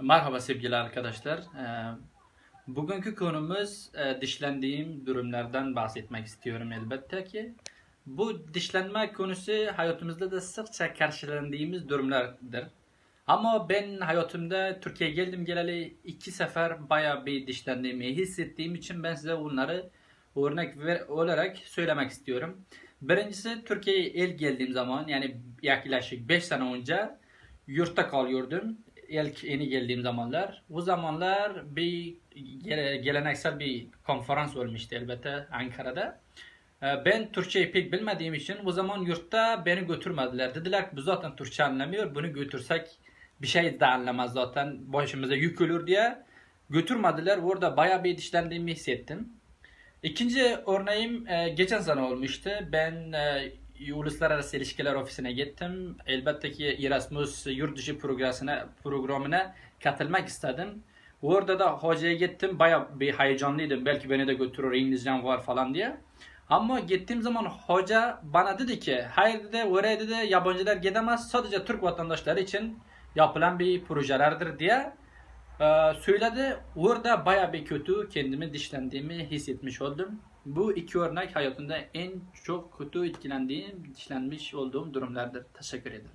Merhaba sevgili arkadaşlar. Ee, Bugünkü konumuz e, dişlendiğim durumlardan bahsetmek istiyorum elbette ki. Bu dişlenme konusu hayatımızda da sıkça karşılandığımız durumlardır. Ama ben hayatımda Türkiye'ye geldim geleli iki sefer bayağı bir dişlendiğimi hissettiğim için ben size bunları örnek ver- olarak söylemek istiyorum. Birincisi Türkiye'ye ilk geldiğim zaman yani yaklaşık 5 sene önce yurtta kalıyordum. İlk yeni geldiğim zamanlar. O zamanlar bir gele- geleneksel bir konferans olmuştu elbette Ankara'da. Ee, Ben Türkçeyi pek bilmediğim için o zaman yurtta beni götürmediler. Dediler ki bu zaten Türkçe anlamıyor. Bunu götürsek bir şey de anlamaz zaten. Başımıza yük olur diye götürmediler. Orada bayağı bir dişlendiğimi hissettim. İkinci örneğim e, geçen sene olmuştu. Ben e, Uluslararası İlişkiler Ofisi'ne gittim. Elbette ki Erasmus yurt dışı programına, programına katılmak istedim. Orada da hocaya gittim. Bayağı bir heyecanlıydım. Belki beni de götürür İngilizcem var falan diye. Ama gittiğim zaman hoca bana dedi ki hayır dedi oraya dedi yabancılar gidemez sadece Türk vatandaşları için yapılan bir projelerdir diye ee, söyledi. Orada baya bir kötü kendimi dişlendiğimi hissetmiş oldum. Bu iki örnek hayatımda en çok kötü etkilendiğim, dişlenmiş olduğum durumlardır. Teşekkür ederim.